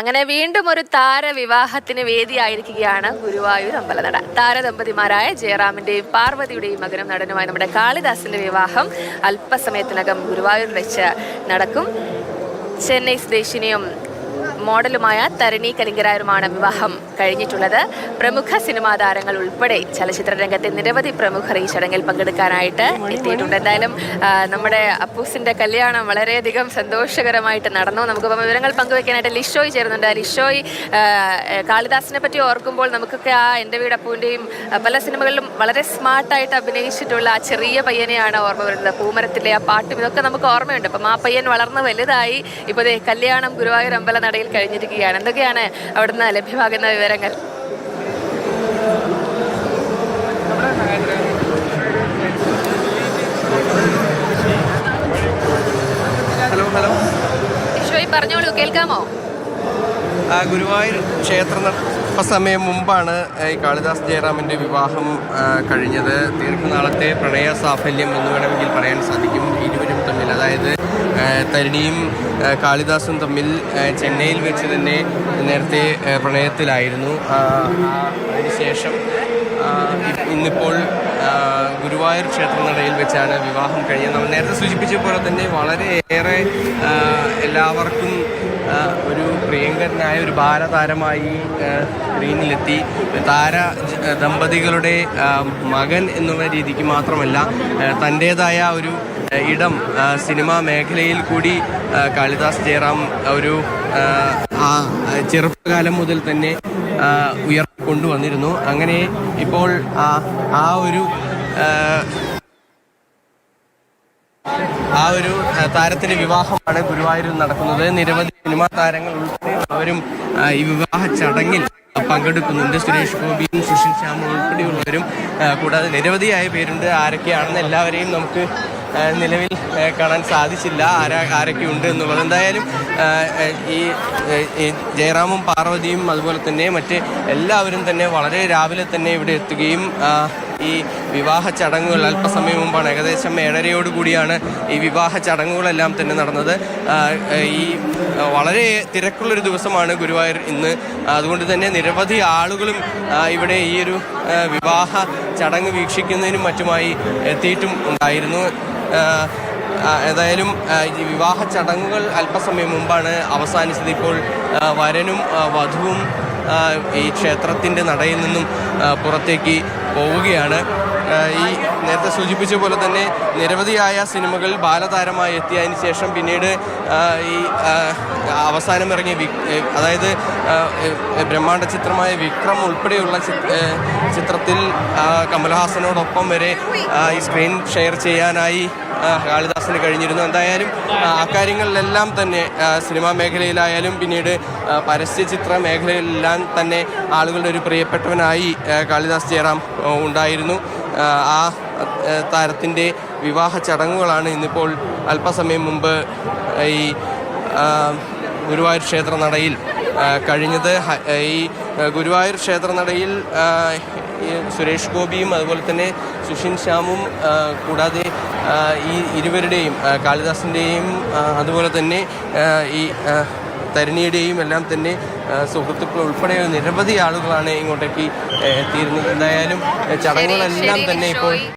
അങ്ങനെ വീണ്ടും ഒരു താരവിവാഹത്തിന് വേദിയായിരിക്കുകയാണ് ഗുരുവായൂർ അമ്പലനട. താരദമ്പതിമാരായ ജയറാമിന്റെയും പാർവതിയുടെയും മകനും നടനുമായ നമ്മുടെ കാളിദാസിന്റെ വിവാഹം അല്പസമയത്തിനകം ഗുരുവായൂരിൽ വെച്ച് നടക്കും. ചെന്നൈ സ്വദേശിനിയും മോഡലുമായ തരണി കലിംഗരായരുമാണ് വിവാഹം കഴിഞ്ഞിട്ടുള്ളത്. പ്രമുഖ സിനിമാ താരങ്ങൾ ഉൾപ്പെടെ ചലച്ചിത്ര രംഗത്തെ നിരവധി പ്രമുഖർ ഈ ചടങ്ങിൽ പങ്കെടുക്കാനായിട്ട് എത്തിയിട്ടുണ്ട്. എന്തായാലും നമ്മുടെ അപ്പൂസിന്റെ കല്യാണം വളരെയധികം സന്തോഷകരമായിട്ട് നടന്നു. നമുക്കിപ്പം വിവരങ്ങൾ പങ്കുവെക്കാനായിട്ട് ലിഷോയ് ചേരുന്നുണ്ട്. ലിഷോയ് കാളിദാസിനെ പറ്റി ഓർക്കുമ്പോൾ നമുക്കൊക്കെ ആ എന്റെ വീട് അപ്പൂവിന്റെയും പല സിനിമകളിലും വളരെ സ്മാർട്ടായിട്ട് അഭിനയിച്ചിട്ടുള്ള ആ ചെറിയ പയ്യനെയാണ് ഓർമ്മ വരുന്നത്. പൂമരത്തിലെ ആ പാട്ടും ഇതൊക്കെ നമുക്ക് ഓർമ്മയുണ്ട്. അപ്പം ആ പയ്യൻ വളർന്ന് വലുതായി. ഇപ്പോൾ കല്യാണം ഗുരുവായൂർ അമ്പല നടയിൽ കഴിഞ്ഞിരിക്കുകയാണ്. എന്തൊക്കെയാണ് അവിടുന്ന് ലഭ്യമാകുന്ന വിവരങ്ങൾ? Hello hello. ഈശോയി പറഞ്ഞോളൂ കേൾക്കാമോ? ഗുരുവായൂർ ക്ഷേത്ര സമയം മുമ്പാണ് ഈ കാളിദാസ് ജയറാമിന്റെ വിവാഹം കഴിഞ്ഞത്. ദീർഘനാളത്തെ പ്രണയ സാഫല്യം എന്ന് വേണമെങ്കിൽ പറയാൻ സാധിക്കും. ഇരുവരും തമ്മിൽ. അതായത് തരുണിയും കാളിദാസും തമ്മിൽ ചെന്നൈയിൽ വെച്ച് തന്നെ നേരത്തെ പ്രണയത്തിലായിരുന്നു. അതിനുശേഷം ഇന്നിപ്പോൾ ഗുരുവായൂർ ക്ഷേത്രനടയിൽ വെച്ചാണ് വിവാഹം കഴിഞ്ഞത് നമ്മൾ നേരത്തെ സൂചിപ്പിച്ച പോലെ തന്നെ വളരെയേറെ എല്ലാവർക്കും ഒരു പ്രിയങ്കരനായ ഒരു ബാലതാരമായി താരമായി സ്ക്രീനിലെത്തി. താര ദമ്പതികളുടെ മകൻ എന്നുള്ള രീതിക്ക് മാത്രമല്ല തന്റേതായ ഒരു ഇടം സിനിമാ മേഖലയിൽ കൂടി കാളിദാസ് ജയറാം ഒരു ചെറുപ്പകാലം മുതൽ തന്നെ ഉയർ കൊണ്ടുവന്നിരുന്നു അങ്ങനെ ഇപ്പോൾ ആ ഒരു ആ, ഒരു താരത്തിന് വിവാഹമാണ് ഗുരുവായൂരിൽ നടക്കുന്നത്. നിരവധി സിനിമാ താരങ്ങൾ ഉൾപ്പെടെയുള്ളവരും ഈ വിവാഹ ചടങ്ങിൽ പങ്കെടുക്കുന്നുണ്ട്. സുരേഷ് ഗോപിയും സുശീൽ ശ്യാമും ഉൾപ്പെടെയുള്ളവരും കൂടാതെ നിരവധിയായ പേരുണ്ട്. ആരൊക്കെയാണെന്ന് എല്ലാവരെയും നമുക്ക് നിലവിൽ കാണാൻ സാധിച്ചില്ല. ആരാ ആരൊക്കെ ഉണ്ട് എന്നുള്ളത്. എന്തായാലും ഈ ജയറാമും പാർവതിയും അതുപോലെ തന്നെ മറ്റ് എല്ലാവരും തന്നെ വളരെ രാവിലെ തന്നെ ഇവിടെ എത്തുകയും ഈ വിവാഹ ചടങ്ങുകൾ അല്പസമയം മുമ്പാണ്. ഏകദേശം ഏഴരയോട് കൂടിയാണ് ഈ വിവാഹ ചടങ്ങുകളെല്ലാം തന്നെ നടന്നത്. ഈ വളരെ തിരക്കുള്ളൊരു ദിവസമാണ് ഗുരുവായൂർ ഇന്ന്. അതുകൊണ്ട് തന്നെ നിരവധി ആളുകളും ഇവിടെ ഈ ഒരു വിവാഹ ചടങ്ങ് വീക്ഷിക്കുന്നതിനും മറ്റുമായി എത്തിയിട്ടും ഉണ്ടായിരുന്നു. ഏതായാലും വിവാഹ ചടങ്ങുകൾ അല്പസമയം മുമ്പാണ് അവസാനിച്ചത്. ഇപ്പോൾ വരനും വധുവും ഈ ക്ഷേത്രത്തിന്റെ നടയിൽ നിന്നും പുറത്തേക്ക് പോവുകയാണ്. ഈ നേരത്തെ സൂചിപ്പിച്ച പോലെ തന്നെ നിരവധിയായ സിനിമകൾ ബാലതാരമായി എത്തിയതിന് ശേഷം പിന്നീട് ഈ അവസാനം ഇറങ്ങിയ അതായത് ബ്രഹ്മാണ്ഡ ചിത്രമായ വിക്രം ഉൾപ്പെടെയുള്ള ചിത്രത്തിൽ കമൽഹാസനോടൊപ്പം വരെ ഈ സ്ക്രീൻ ഷെയർ ചെയ്യാനായി കാളിദാസിന് കഴിഞ്ഞിരുന്നു. എന്തായാലും അക്കാര്യങ്ങളിലെല്ലാം തന്നെ സിനിമാ മേഖലയിലായാലും പിന്നീട് പരസ്യ ചിത്ര മേഖലയിലെല്ലാം തന്നെ ആളുകളുടെ ഒരു പ്രിയപ്പെട്ടവനായി കാളിദാസ് ജയറാം ഉണ്ടായിരുന്നു. ആ, താരത്തിന്റെ വിവാഹ ചടങ്ങുകളാണ് ഇന്നിപ്പോൾ അല്പസമയം മുമ്പ് ഈ ഗുരുവായൂർ ക്ഷേത്ര നടയിൽ കഴിഞ്ഞത്. ഈ ഗുരുവായൂർ ക്ഷേത്ര നടയിൽ സുരേഷ് ഗോപിയും അതുപോലെ തന്നെ സുഷിൻ ശ്യാമും കൂടാതെ ഈ ഇരുവരുടെയും കാളിദാസിന്റെയും അതുപോലെ തന്നെ ഈ തരിണിയുടെയും എല്ലാം തന്നെ സുഹൃത്തുക്കൾ ഉൾപ്പെടെ നിരവധി ആളുകളാണ് ഇങ്ങോട്ടേക്ക് എത്തിയിരുന്നത് എന്തായാലും ചടങ്ങുകളെല്ലാം തന്നെ ഇപ്പോൾ.